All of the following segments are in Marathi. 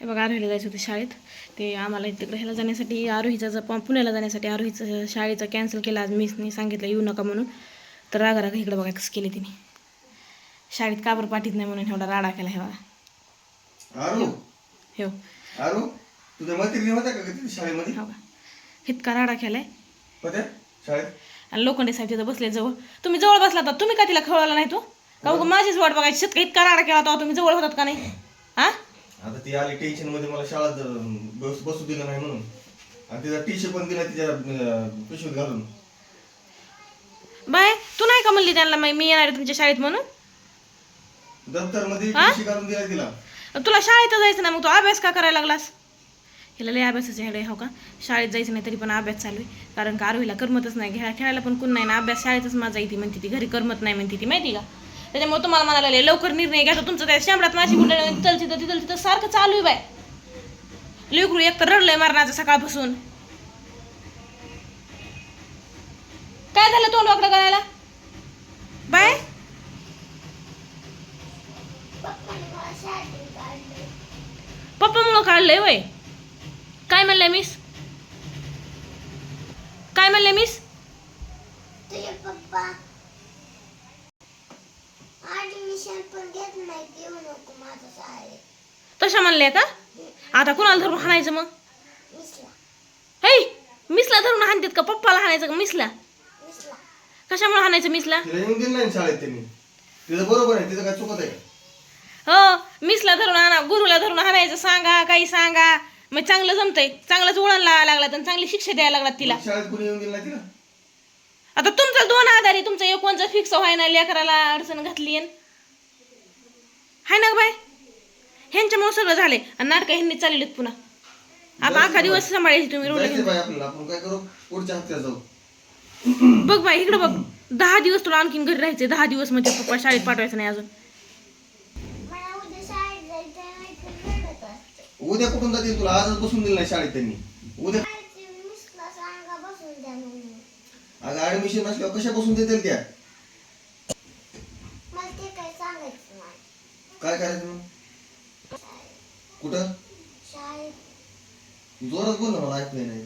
हे बघा आरोहीला जायचं होतं शाळेत. ते आम्हाला तिकडे ह्याला जाण्यासाठी आरोहीचा पुण्याला जाण्यासाठी आरोहीचं शाळेचं कॅन्सल केलं. आज मिसनी सांगितलं येऊ नका म्हणून. तर रागा रागा इकडे बघा कसं केले तिने. शाळेत का बरं पाठीत नाही म्हणून एवढा राडा केला हे बघा. हो. हो का? इतका राडा केलाय. आणि लोखंडे साहेब तिथं बसले जवळ. तुम्ही जवळ बसला होता. तुम्ही का तिला खवळला नाही तो? का माझीच वाट बघायची? शेतका इतका राडा केला होता. तुम्ही जवळ होतात का नाही? हा? आता ती आली टेन्शनमध्ये मला शाळा बस दिलं नाही म्हणून. आणि तिचा टी शर्ट पण दिला तिच्या पिशवीत घालून. बाय तू नाही का म्हणली त्यांना मी मी येणार आहे तुमच्या शाळेत म्हणून? दप्तरमध्ये हा? घालून दिला तिला. तुला शाळेत जायचं ना मग तू अभ्यास का करायला लागलास? हिला लय अभ्यासाचे हेडे हो का? शाळेत जायचं नाही तरी पण अभ्यास चालू आहे. कारण का आरोहीला करमतच नाही खेळा खेळायला पण कोण नाही ना अभ्यास शाळेतच माझा येते म्हणते ती. घरी करमत नाही म्हणते ती. माहिती का? त्याच्यामुळे तुम्हाला म्हणायला लागले लवकर निर्णय घ्या तुमचं त्या शामरात माझी कुठे तिथं तिथं तिथं तिथं सारखं चालू आहे बाय. लेकरू एक तर रडलंय मरणाचं सकाळपासून. काय झालं तोंड वाकडं करायला? बाय. पप्पामुळं काढलंय वय. काय म्हणलंय मिस काय म्हणले मिस तुझे पप्पा ऍडमिशन पण घेत नाही देऊ नको माझ्या शाळेत तशा म्हणले का? आता कुणाला धरून हाणायचं मग? मिसला हे मिसला धरून हाणतात का? पप्पाला हाणायचं का? मिसला? मिसला कशामुळे हाणायचं मिसला? तिला येऊन दिलं नाही शाळेत त्यांनी. तिचं बरोबर आहे तिचं काय चुकत आहे? का? हो मिसला धरून आणा गुरुला धरून हाणायचं सांगा काही सांगा. मग चांगलं जमतंय. चांगलंच वळण लावायला लागला तर चांगली शिक्षा द्यायला लागला तिला. मग शाळेत कोणी येऊन दिलं नाही तिला? आता तुमचा दोन आधार आहे. तुमचं एक कोणचं फिक्स व्हायना लेकराला अडचण घातली हाय ना बाय ह्यांच्यामुळे सगळं झालंय. आणि नाटकं ह्यांनी चाललेत पुन्हा. आता अख्खा दिवस सांभाळायची तुम्ही रोल जायचंय बाई आपल्याला. आपण काय करू? पुढच्या हप्त्यात जाऊ. बघ बाई इकडं बघ. दहा दिवस तुला आणखीन घरी राहायचे दहा दिवस म्हणजे पप्पा शाळेत पाठवायचं नाही अजून. मला उद्या शाळेत जायचं नाही तर रडत असते. उद्या कुठून जातील तुला? आजच बसून दिलं नाही शाळेत त्यांनी. उद्या शाळेत मिसला सांगा बसून द्या म्हणून अगं ऍडमिशन नसल्यावर कशा बसून देतील त्या मला ते काही सांगायचं नाही काय करायचं मग? कुठं? जोरात बोल ना मला ऐकू नाही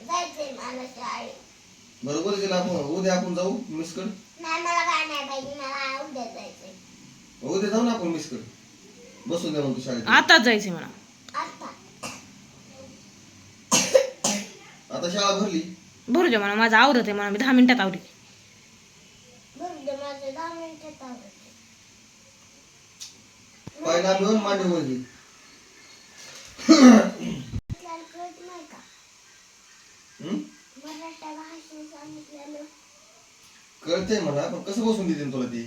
जायचंय मला शाळेत. बरं बोल तिला आपण? उद्या आपण जाऊ मिसकड? नाही मला काय नाही पाहिजे मला उद्या जायचंय. उद्या जाऊ ना आपण मिसकड? बसून द्या मग तू शाळेत. आताच जायचंय मला. आता. आता शाळा भरली? भरू द्या मला माझं आवरत आहे मला मी दहा मिनिटात आवडी बरं दे माझं दहा मिनिटात आवडते पहिला मिळून मांडी आपल्याला कळत मला पण कसं बसून देतील तुला ती?